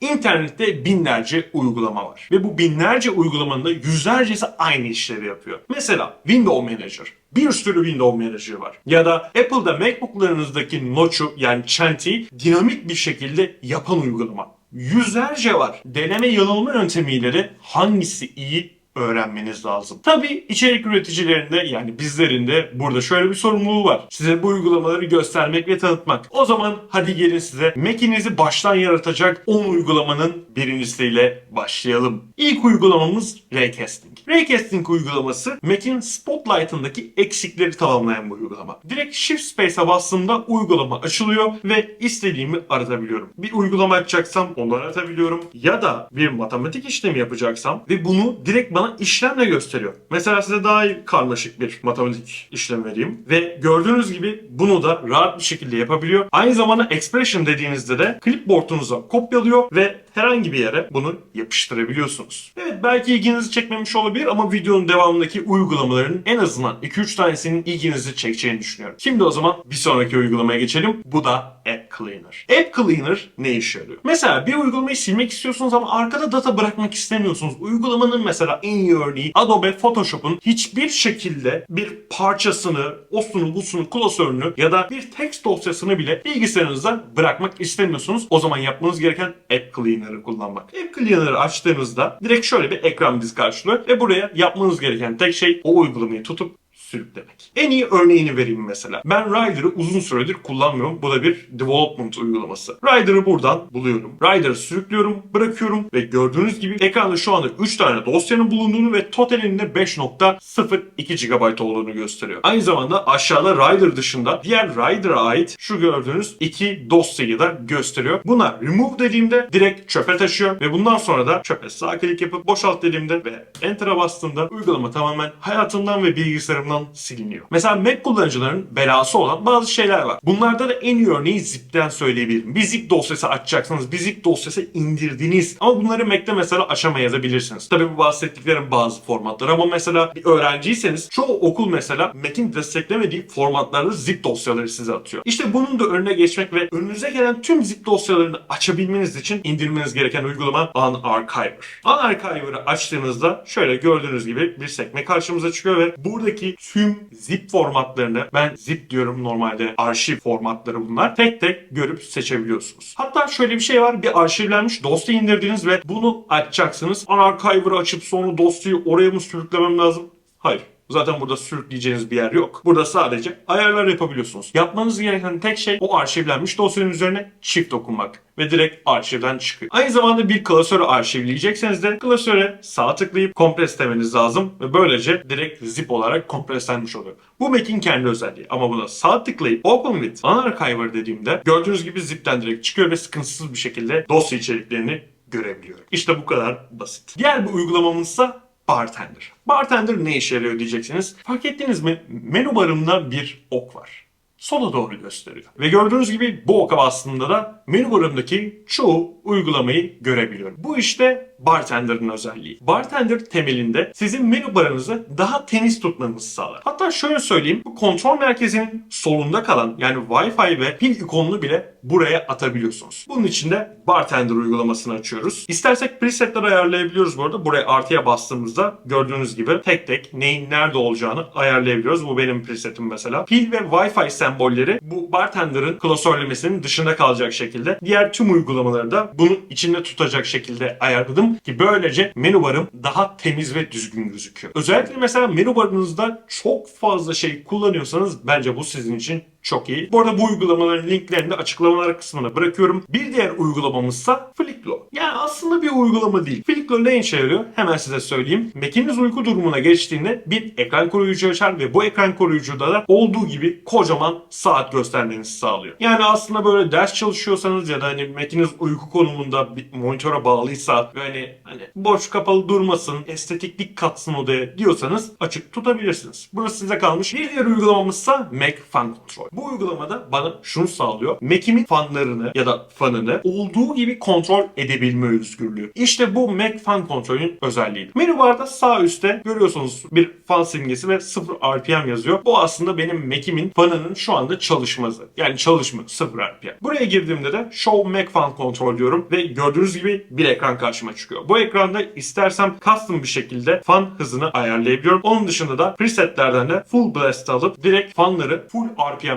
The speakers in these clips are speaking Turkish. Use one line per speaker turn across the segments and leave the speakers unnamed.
İnternette binlerce uygulama var. Ve bu binlerce uygulamanın da yüzlercesi aynı işleri yapıyor. Mesela Window Manager. Bir sürü Window Manager var. Ya da Apple'da MacBook'larınızdaki notch'u yani çentiyi dinamik bir şekilde yapan uygulama. Yüzlerce var. Deneme yanılma yöntemiyle de hangisi iyi öğrenmeniz lazım. Tabii içerik üreticilerinde yani bizlerin de burada şöyle bir sorumluluğu var. Size bu uygulamaları göstermek ve tanıtmak. O zaman hadi gelin size Mac'inizi baştan yaratacak 10 uygulamanın birincisiyle başlayalım. İlk uygulamamız Raycasting. Raycasting uygulaması Mac'in Spotlight'ındaki eksikleri tamamlayan bu uygulama. Direkt Shift Space'e bastığımda uygulama açılıyor ve istediğimi aratabiliyorum. Bir uygulama açacaksam onu aratabiliyorum. Ya da bir matematik işlemi yapacaksam ve bunu direkt işlemle gösteriyor. Mesela size daha karmaşık bir matematik işlem vereyim. Ve gördüğünüz gibi bunu da rahat bir şekilde yapabiliyor. Aynı zamanda expression dediğinizde de clipboard'unuza kopyalıyor ve herhangi bir yere bunu yapıştırabiliyorsunuz. Evet belki ilginizi çekmemiş olabilir ama videonun devamındaki uygulamaların en azından 2-3 tanesinin ilginizi çekeceğini düşünüyorum. Şimdi o zaman bir sonraki uygulamaya geçelim. Bu da App Cleaner. App Cleaner ne işe yarıyor? Mesela bir uygulamayı silmek istiyorsunuz ama arkada data bırakmak istemiyorsunuz. Uygulamanın mesela en iyi örneği Adobe Photoshop'un hiçbir şekilde bir parçasını, osunu, busunu, klasörünü ya da bir text dosyasını bile bilgisayarınızda bırakmak istemiyorsunuz. O zaman yapmanız gereken App Cleaner'ı kullanmak. App Cleaner'ı açtığınızda direkt şöyle bir ekran bizi karşılıyor ve buraya yapmanız gereken tek şey o uygulamayı tutup sürüklemek. En iyi örneğini vereyim mesela. Ben Rider'ı uzun süredir kullanmıyorum. Bu da bir development uygulaması. Rider'ı buradan buluyorum. Rider'ı sürüklüyorum, bırakıyorum ve gördüğünüz gibi ekranda şu anda 3 tane dosyanın bulunduğunu ve totalinde 5.02 GB olduğunu gösteriyor. Aynı zamanda aşağıda Rider dışında diğer Rider'a ait şu gördüğünüz iki dosyayı da gösteriyor. Buna remove dediğimde direkt çöpe taşıyor ve bundan sonra da çöpe sağ klik yapıp boşalt dediğimde ve enter'a bastığımda uygulama tamamen hayatımdan ve bilgisayarımdan siliniyor. Mesela Mac kullanıcıların belası olan bazı şeyler var. Bunlarda da en iyi örneği zip'ten söyleyebilirim. Bir zip dosyası açacaksınız, bir zip dosyası indirdiniz. Ama bunları Mac'te mesela aşamayabilirsiniz. Tabii bu bahsettiklerim bazı formatlar ama mesela bir öğrenciyseniz çoğu okul mesela Mac'in desteklemediği formatlarda zip dosyaları size atıyor. İşte bunun da önüne geçmek ve önünüze gelen tüm zip dosyalarını açabilmeniz için indirmeniz gereken uygulama Unarchiver. Unarchiver'ı açtığınızda şöyle gördüğünüz gibi bir sekme karşımıza çıkıyor ve buradaki tüm zip formatlarını ben zip diyorum normalde arşiv formatları bunlar tek tek görüp seçebiliyorsunuz. Hatta şöyle bir şey var bir arşivlenmiş dosya indirdiniz ve bunu açacaksınız. Unarchiver'ı açıp sonra dosyayı oraya mı sürüklemem lazım? Hayır. Zaten burada sürükleyeceğiniz bir yer yok. Burada sadece ayarlar yapabiliyorsunuz. Yapmanız gereken tek şey o arşivlenmiş dosyanın üzerine çift dokunmak ve direkt arşivden çıkıyor. Aynı zamanda bir klasörü arşivleyecekseniz de klasöre sağ tıklayıp kompres demeniz lazım ve böylece direkt zip olarak kompreslenmiş oluyor. Bu Mac'in kendi özelliği ama buna sağ tıklayıp Open with Unarchiver dediğimde gördüğünüz gibi zipten direkt çıkıyor ve sıkıntısız bir şekilde dosya içeriklerini görebiliyorum. İşte bu kadar basit. Diğer bir uygulamamızsa Bartender. Bartender ne işe yarıyor diyeceksiniz. Fark ettiniz mi? Menü barımda bir ok var. Sola doğru gösteriyor. Ve gördüğünüz gibi bu oka bastığımda da menü barımdaki çoğu uygulamayı görebiliyorum. Bu işte Bartender'ın özelliği. Bartender temelinde sizin menü barınızı daha temiz tutmanızı sağlar. Hatta şöyle söyleyeyim, bu kontrol merkezinin solunda kalan yani Wi-Fi ve pil ikonunu bile buraya atabiliyorsunuz. Bunun için de Bartender uygulamasını açıyoruz. İstersek presetler ayarlayabiliyoruz bu arada. Buraya artıya bastığımızda gördüğünüz gibi tek tek neyin nerede olacağını ayarlayabiliyoruz. Bu benim presetim mesela. Pil ve Wi-Fi sembolleri bu Bartender'ın klasörlemesinin dışında kalacak şekilde. Diğer tüm uygulamaları da bunun içinde tutacak şekilde ayarladım ki böylece menü barım daha temiz ve düzgün gözüküyor. Özellikle mesela menü barınızda çok fazla şey kullanıyorsanız bence bu sizin için çok iyi. Bu arada bu uygulamaların linklerini de açıklamalar kısmına bırakıyorum. Bir diğer uygulamamızsa Flicklo. Yani aslında bir uygulama değil. Flicklo ne işe yarıyor? Hemen size söyleyeyim. Mac'iniz uyku durumuna geçtiğinde bir ekran koruyucu açar ve bu ekran koruyucuda da olduğu gibi kocaman saat göstermenizi sağlıyor. Yani aslında böyle ders çalışıyorsanız ya da hani Mac'iniz uyku konumunda bir monitöre bağlıysa ve hani, hani boş kapalı durmasın, estetiklik katsın odaya diyorsanız açık tutabilirsiniz. Burası size kalmış. Bir diğer uygulamamızsa Mac Fan Control. Bu uygulamada bana şunu sağlıyor. Mac'imin fanlarını ya da fanını olduğu gibi kontrol edebilme özgürlüğü. İşte bu Mac fan kontrolünün özelliği. Menü barda sağ üstte görüyorsunuz bir fan simgesi ve 0 RPM yazıyor. Bu aslında benim Mac'imin fanının şu anda çalışması. Yani çalışma 0 RPM. Buraya girdiğimde de Show Mac Fan Control diyorum ve gördüğünüz gibi bir ekran karşıma çıkıyor. Bu ekranda istersem custom bir şekilde fan hızını ayarlayabiliyorum. Onun dışında da presetlerden de full blast alıp direkt fanları full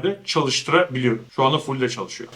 RPM'de çalıştırabiliyorum. Şu anda full de çalışıyor.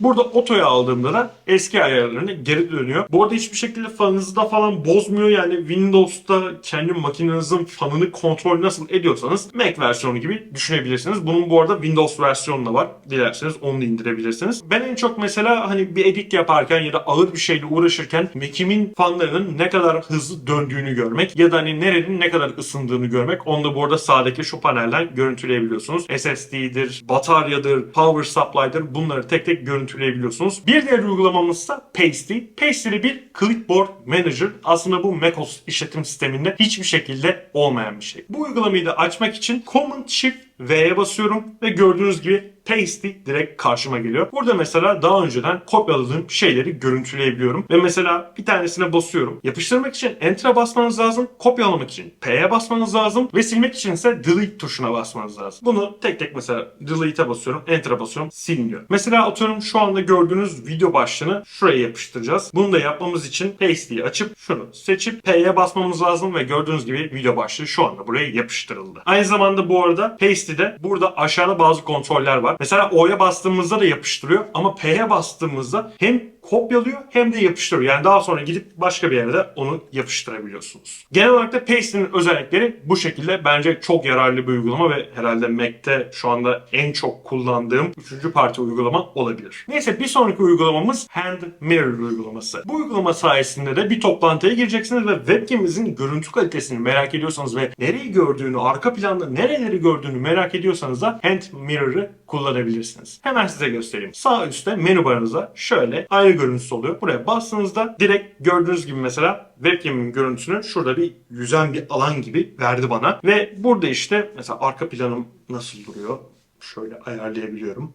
Burada otoya aldığımda da eski ayarlarına geri dönüyor. Bu arada hiçbir şekilde fanınızı da falan bozmuyor. Yani Windows'ta kendi makinenizin fanını kontrol nasıl ediyorsanız Mac versiyonu gibi düşünebilirsiniz. Bunun bu arada Windows versiyonu da var. Dilerseniz onu da indirebilirsiniz. Ben en çok mesela hani bir edit yaparken ya da ağır bir şeyle uğraşırken Mac'imin fanlarının ne kadar hızlı döndüğünü görmek ya da hani nerenin ne kadar ısındığını görmek. Onu da bu arada sağdaki şu panelden görüntüleyebiliyorsunuz. SSD'dir, bataryadır, power supply'dır bunları tek tek görüntüleyebiliyorsunuz. Bir diğer uygulamamız da Pasty. Pasty bir clipboard manager. Aslında bu macOS işletim sisteminde hiçbir şekilde olmayan bir şey. Bu uygulamayı da açmak için Command Shift V'ye basıyorum ve gördüğünüz gibi Pasty direkt karşıma geliyor. Burada mesela daha önceden kopyaladığım şeyleri görüntüleyebiliyorum. Ve mesela bir tanesine basıyorum. Yapıştırmak için Enter'a basmanız lazım. Kopyalamak için P'ye basmanız lazım. Ve silmek için ise Delete tuşuna basmanız lazım. Bunu tek tek mesela Delete'e basıyorum. Enter'a basıyorum. Siliniyor. Mesela atıyorum şu anda gördüğünüz video başlığını şuraya yapıştıracağız. Bunu da yapmamız için Pasty'yi açıp şunu seçip P'ye basmamız lazım ve gördüğünüz gibi video başlığı şu anda buraya yapıştırıldı. Aynı zamanda bu arada Pasty'de burada aşağıda bazı kontroller var. Mesela O'ya bastığımızda da yapıştırıyor ama P'ye bastığımızda hem kopyalıyor hem de yapıştırıyor. Yani daha sonra gidip başka bir yerde onu yapıştırabiliyorsunuz. Genel olarak da Pasty'nin özellikleri bu şekilde bence çok yararlı bir uygulama ve herhalde Mac'te şu anda en çok kullandığım üçüncü parti uygulama olabilir. Neyse bir sonraki uygulamamız Hand Mirror uygulaması. Bu uygulama sayesinde de bir toplantıya gireceksiniz ve webcam'inizin görüntü kalitesini merak ediyorsanız ve nereyi gördüğünü, arka planda nereleri gördüğünü merak ediyorsanız da Hand Mirror'ı kullanabilirsiniz. Hemen size göstereyim. Sağ üstte menü barınıza şöyle aynı görüntüsü oluyor. Buraya bastığınızda direkt gördüğünüz gibi mesela webcam'in görüntüsünü şurada bir yüzen bir alan gibi verdi bana. Ve burada işte mesela arka planım nasıl duruyor? Şöyle ayarlayabiliyorum.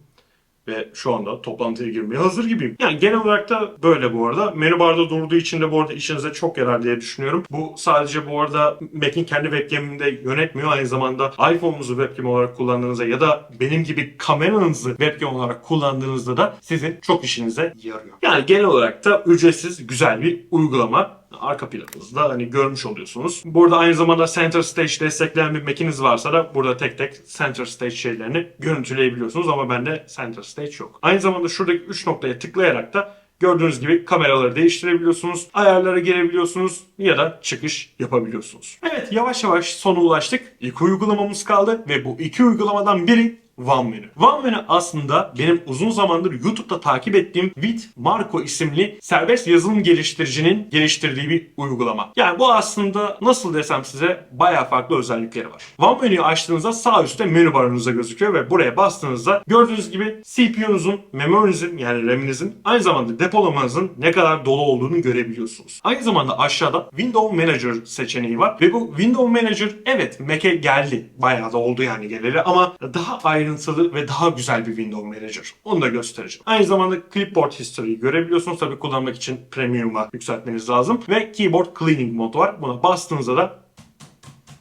Ve şu anda toplantıya girmeye hazır gibiyim. Yani genel olarak da böyle bu arada. Menü barda durduğu için de bu arada işinize çok yarar diye düşünüyorum. Bu sadece bu arada Mac'in kendi webcam'inde yönetmiyor. Aynı zamanda iPhone'unuzu webcam olarak kullandığınızda ya da benim gibi kameranızı webcam olarak kullandığınızda da sizin çok işinize yarıyor. Yani genel olarak da ücretsiz güzel bir uygulama arka planınızda hani görmüş oluyorsunuz. Burada aynı zamanda Center Stage destekleyen bir Mac'iniz varsa da burada tek tek Center Stage şeylerini görüntüleyebiliyorsunuz ama bende Center Stage yok. Aynı zamanda şuradaki 3 noktaya tıklayarak da Gördüğünüz gibi kameraları değiştirebiliyorsunuz, ayarlara girebiliyorsunuz ya da çıkış yapabiliyorsunuz. Evet yavaş yavaş sona ulaştık. İlk uygulamamız kaldı ve bu iki uygulamadan biri OneMenu. OneMenu aslında benim uzun zamandır YouTube'da takip ettiğim With Marco isimli serbest yazılım geliştiricinin geliştirdiği bir uygulama. Yani bu aslında nasıl desem size bayağı farklı özellikleri var. OneMenu'yu açtığınızda sağ üstte menü barınızda gözüküyor ve buraya bastığınızda gördüğünüz gibi CPU'nuzun, memorinizin yani RAM'inizin aynı zamanda depolamanızın ne kadar dolu olduğunu görebiliyorsunuz. Aynı zamanda aşağıda Window Manager seçeneği var ve bu Window Manager evet Mac'e geldi. Bayağı da oldu yani geleli ama daha ayrıntılı ve daha güzel bir Window Manager. Onu da göstereceğim. Aynı zamanda Clipboard History'yi görebiliyorsunuz. Tabii kullanmak için Premium'a yükseltmeniz lazım. Ve Keyboard Cleaning modu var. Buna bastığınızda da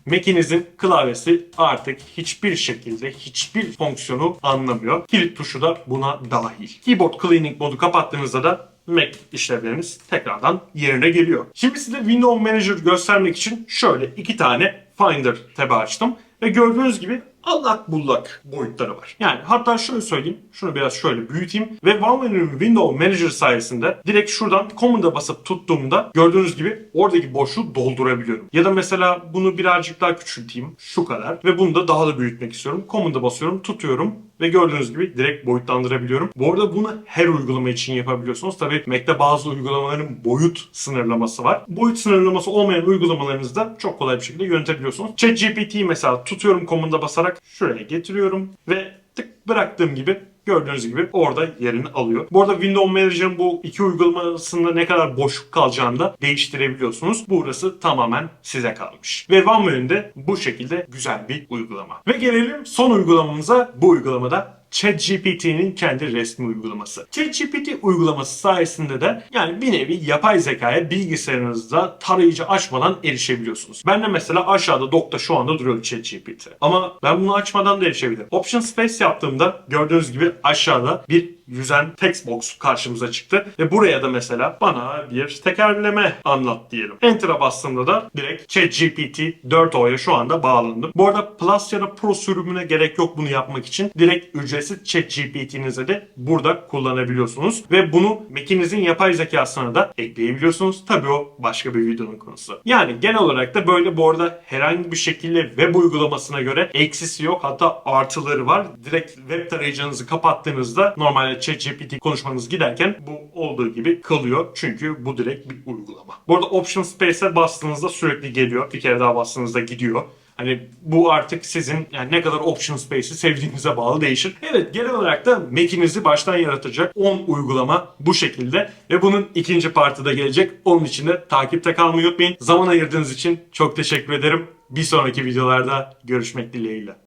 Mac'inizin klavyesi artık hiçbir şekilde hiçbir fonksiyonu anlamıyor. Kilit tuşu da buna dahil. Keyboard Cleaning modu kapattığınızda da Mac işlevleriniz tekrardan yerine geliyor. Şimdi size Windows Manager göstermek için şöyle iki tane Finder tabı açtım. Ve gördüğünüz gibi allak bullak boyutları var. Yani hatta şöyle söyleyeyim. Şunu biraz şöyle büyüteyim. Ve OneMenu'nun Windows Manager sayesinde direkt şuradan Command'a basıp tuttuğumda gördüğünüz gibi oradaki boşluğu doldurabiliyorum. Ya da mesela bunu birazcık daha küçülteyim. Şu kadar. Ve bunu da daha da büyütmek istiyorum. Command'a basıyorum, tutuyorum ve gördüğünüz gibi direkt boyutlandırabiliyorum. Bu arada bunu her uygulama için yapabiliyorsunuz. Tabii Mac'te bazı uygulamaların boyut sınırlaması var. Boyut sınırlaması olmayan uygulamalarınızı da çok kolay bir şekilde yönetebiliyorsunuz. ChatGPT mesela tutuyorum Command'a basarak şuraya getiriyorum ve tık bıraktığım gibi gördüğünüz gibi orada yerini alıyor. Bu arada Windows Manager'ın bu iki uygulamasında ne kadar boşluk kalacağını da değiştirebiliyorsunuz. Burası tamamen size kalmış. Ve OneWay'in de bu şekilde güzel bir uygulama. Ve gelelim son uygulamamıza. Bu uygulamada ChatGPT'nin kendi resmi uygulaması. ChatGPT uygulaması sayesinde de yani bir nevi yapay zekaya bilgisayarınızda tarayıcı açmadan erişebiliyorsunuz. Ben de mesela aşağıda dokta şu anda duruyor ChatGPT. Ama ben bunu açmadan da erişebilirim. Option Space yaptığımda gördüğünüz gibi aşağıda bir yüzen text box karşımıza çıktı. Ve buraya da mesela bana bir tekerleme anlat diyelim. Enter'a bastığımda da direkt ChatGPT 4o'ya şu anda bağlandım. Bu arada Plus ya da Pro sürümüne gerek yok bunu yapmak için. Direkt ücretsiz ChatGPT'nize de burada kullanabiliyorsunuz. Ve bunu Mac'inizin yapay zekasına da ekleyebiliyorsunuz. Tabii o başka bir videonun konusu. Yani genel olarak da böyle bu arada herhangi bir şekilde web uygulamasına göre eksisi yok. Hatta artıları var. Direkt web tarayıcınızı kapattığınızda normalde ChatGPT konuşmanız giderken bu olduğu gibi kalıyor. Çünkü bu direkt bir uygulama. Bu arada Option Space'e bastığınızda sürekli geliyor. Bir kere daha bastığınızda gidiyor. Hani bu artık sizin yani ne kadar option space'i sevdiğinize bağlı değişir. Evet genel olarak da Mac'inizi baştan yaratacak 10 uygulama bu şekilde ve bunun ikinci partı da gelecek. Onun için de takipte kalmayı unutmayın. Zaman ayırdığınız için çok teşekkür ederim. Bir sonraki videolarda görüşmek dileğiyle.